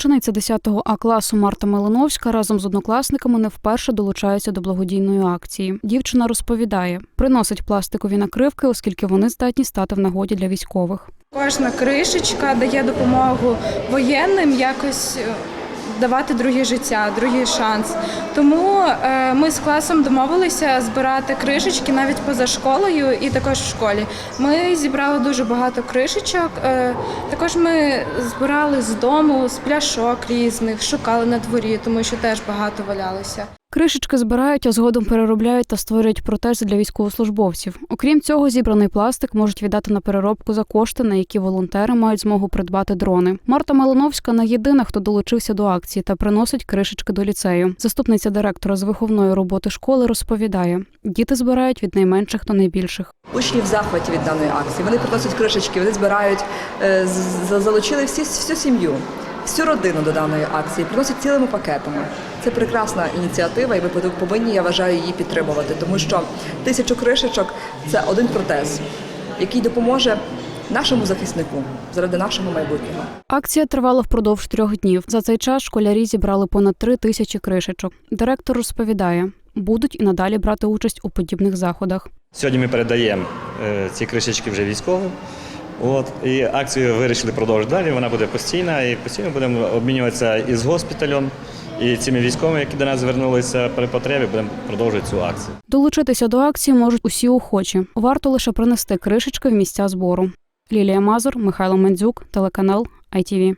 Учениця 10 А класу Марта Малиновська разом з однокласниками не вперше долучається до благодійної акції. Дівчина розповідає, приносить пластикові накривки, оскільки вони здатні стати в нагоді для військових. Кожна кришечка дає допомогу воєнним якось е, давати друге життя, другий шанс. Тому е, ми з класом домовилися збирати кришечки навіть поза школою і також в школі. Ми зібрали дуже багато кришечок. Е, також ми збирали з дому, з пляшок різних, шукали на дворі, тому що теж багато валялося. Кришечки збирають, а згодом переробляють та створюють протези для військовослужбовців. Окрім цього, зібраний пластик можуть віддати на переробку за кошти, на які волонтери мають змогу придбати дрони. Марта Малиновська не єдина, хто долучився до акції та приносить кришечки до ліцею. Заступниця директора з виховної роботи школи розповідає: діти збирають від найменших до найбільших. Учні в захваті від даної акції. Вони приносять кришечки, вони збирають, е, залучили всі, всю сім'ю, всю родину до даної акції, приносять цілими пакетами. Це прекрасна ініціатива, і ми повинні, я вважаю, її підтримувати, тому що тисячу кришечок це один протез, який допоможе нашому захиснику заради нашого майбутнього. Акція тривала впродовж трьох днів. За цей час школярі зібрали понад три тисячі кришечок. Директор розповідає, будуть і надалі брати участь у подібних заходах. Сьогодні ми передаємо е, ці кришечки вже військовим. От і акцію вирішили продовжити далі. Вона буде постійна і постійно будемо обмінюватися із госпіталем, і цими військовими, які до нас звернулися при потребі, будемо продовжувати цю акцію. Долучитися до акції можуть усі охочі. Варто лише принести кришечки в місця збору. Лілія Мазур, Михайло Мандзюк, телеканал ITV.